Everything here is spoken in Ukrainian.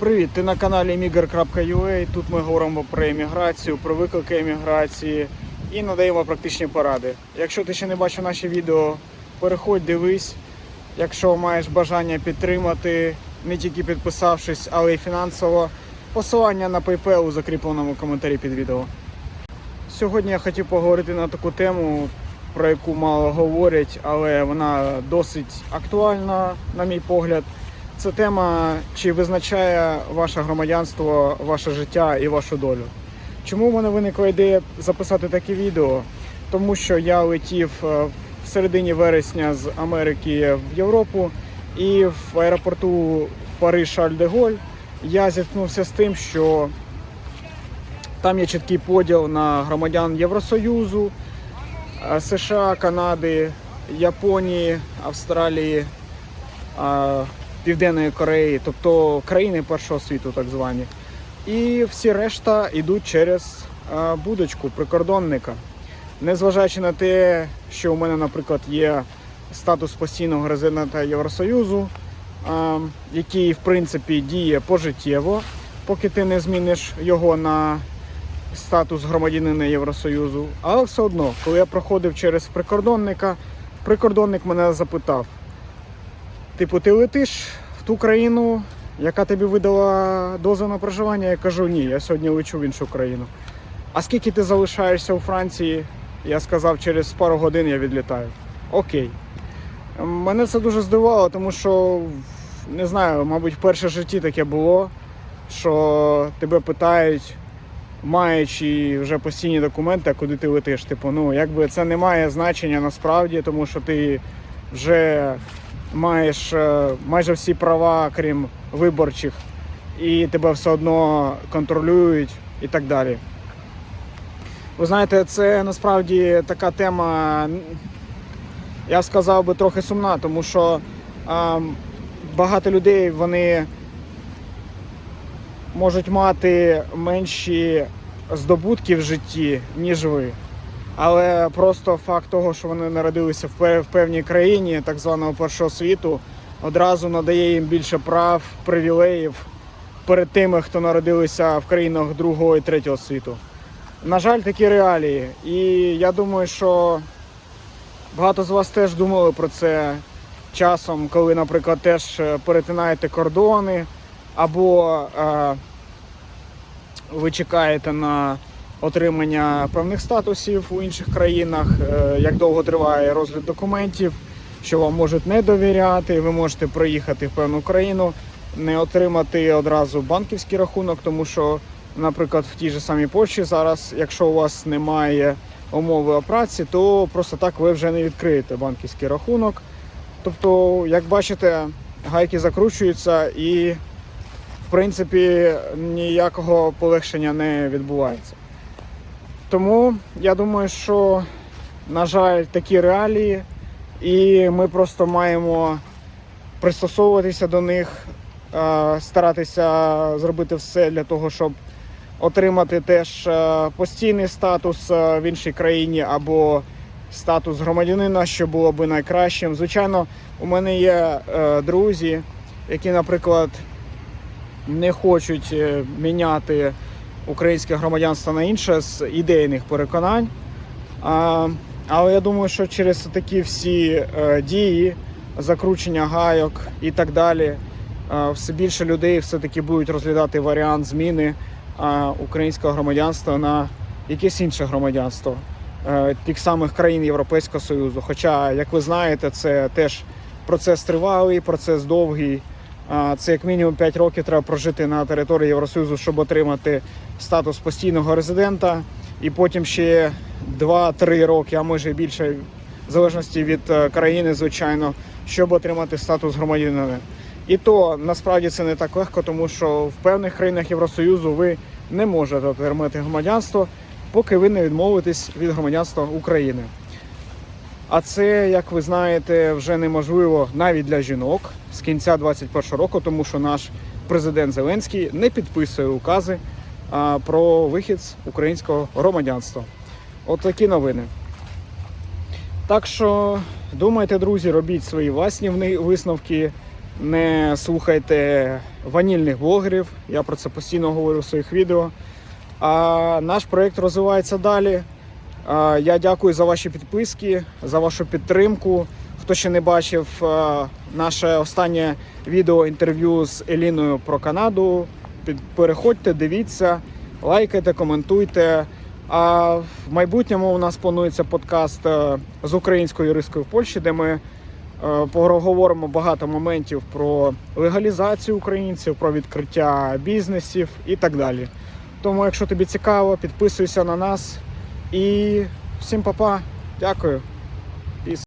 Привіт, ти на каналі Migr.ua. Тут ми говоримо про еміграцію, про виклики еміграції і надаємо практичні поради. Якщо ти ще не бачив наші відео, переходь, дивись. Якщо маєш бажання підтримати, не тільки підписавшись, але й фінансово, посилання на PayPal у закріпленому коментарі під відео. Сьогодні я хотів поговорити на таку тему, про яку мало говорять, але вона досить актуальна, на мій погляд. Це тема, чи визначає ваше громадянство, ваше життя і вашу долю. Чому в мене виникла ідея записати таке відео? Тому що я летів е, в середині вересня з Америки в Європу, і в аеропорту Париж Шарль де Голь я зіткнувся з тим, що там є чіткий поділ на громадян Євросоюзу, е, США, Канади, Японії, Австралії, Південної Кореї, тобто країни першого світу, так звані. І всі решта йдуть через е, будочку прикордонника. Незважаючи на те, що у мене, наприклад, є статус постійного резидента Євросоюзу, е, який в принципі діє пожиттєво, поки ти не зміниш його на статус громадянина Євросоюзу. Але все одно, коли я проходив через прикордонника, прикордонник мене запитав: типу, ти летиш в ту країну, яка тобі видала дозвіл на проживання? Я кажу, ні, я сьогодні лечу в іншу країну. А скільки ти залишаєшся у Франції? Я сказав, через пару годин я відлітаю. Окей. Мене це дуже здивувало, тому що не знаю, мабуть, в житті таке було, що тебе питають, маючи вже постійні документи, куди ти летиш. Типу, ну якби це не має значення насправді, тому що ти вже маєш е, майже всі права, крім виборчих, і тебе все одно контролюють і так далі. Ви знаєте, це насправді така тема, я б сказав би, трохи сумна, тому що а, багато людей вони можуть мати менші здобутки в житті, ніж ви. Але просто факт того, що вони народилися в певній країні, так званого першого світу, одразу надає їм більше прав, привілеїв перед тими, хто народилися в країнах другого і третього світу. На жаль, такі реалії. І я думаю, що багато з вас теж думали про це часом, коли, наприклад, теж е, перетинаєте кордони, або е, ви чекаєте на отримання певних статусів у інших країнах, е, як довго триває розгляд документів, що вам можуть не довіряти, ви можете приїхати в певну країну, не отримати одразу банківський рахунок, тому що, наприклад, в тій же самій Польщі зараз, якщо у вас немає умови о праці, то просто так ви вже не відкриєте банківський рахунок. Тобто, як бачите, гайки закручуються і, в принципі, ніякого полегшення не відбувається. Тому я думаю, що, на жаль, такі реалії, і ми просто маємо пристосовуватися до них, е, старатися зробити все для того, щоб отримати теж е, постійний статус е, в іншій країні або статус громадянина, що було би найкращим. Звичайно, у мене є друзі, які, наприклад, не хочуть міняти українське громадянство на інше з ідейних переконань. Але я думаю, що через такі всі е, дії, закручення гайок і так далі, е, все більше людей все-таки будуть розглядати варіант зміни е, українського громадянства на якесь інше громадянство тих самих країн Європейського Союзу. Хоча, як ви знаєте, це теж процес тривалий, процес довгий. Це як мінімум 5 років треба прожити на території Євросоюзу, щоб отримати статус постійного резидента, і потім ще 2-3 роки, а може більше, в залежності від е, країни, звичайно, щоб отримати статус громадянина. І то насправді це не так легко, тому що в певних країнах Євросоюзу ви не можете отримати громадянство, поки ви не відмовитесь від громадянства України. А це, як ви знаєте, вже неможливо навіть для жінок з кінця 2021 року, тому що наш президент Зеленський не підписує укази про вихід з українського громадянства. От такі новини. Так що думайте, друзі, робіть свої власні висновки. не слухайте ванільних блогерів. Я про це постійно говорю в своїх відео. А наш проєкт розвивається далі. Я дякую за ваші підписки, за вашу підтримку. Хто ще не бачив наше останнє відео інтерв'ю з Еліною про Канаду, переходьте, дивіться, лайкайте, коментуйте. А в майбутньому у нас планується подкаст е, з українською юристкою в Польщі, де ми е, поговоримо багато моментів про легалізацію українців, про відкриття бізнесів і так далі. Тому, якщо тобі цікаво, підписуйся на нас і всім па-па. Дякую.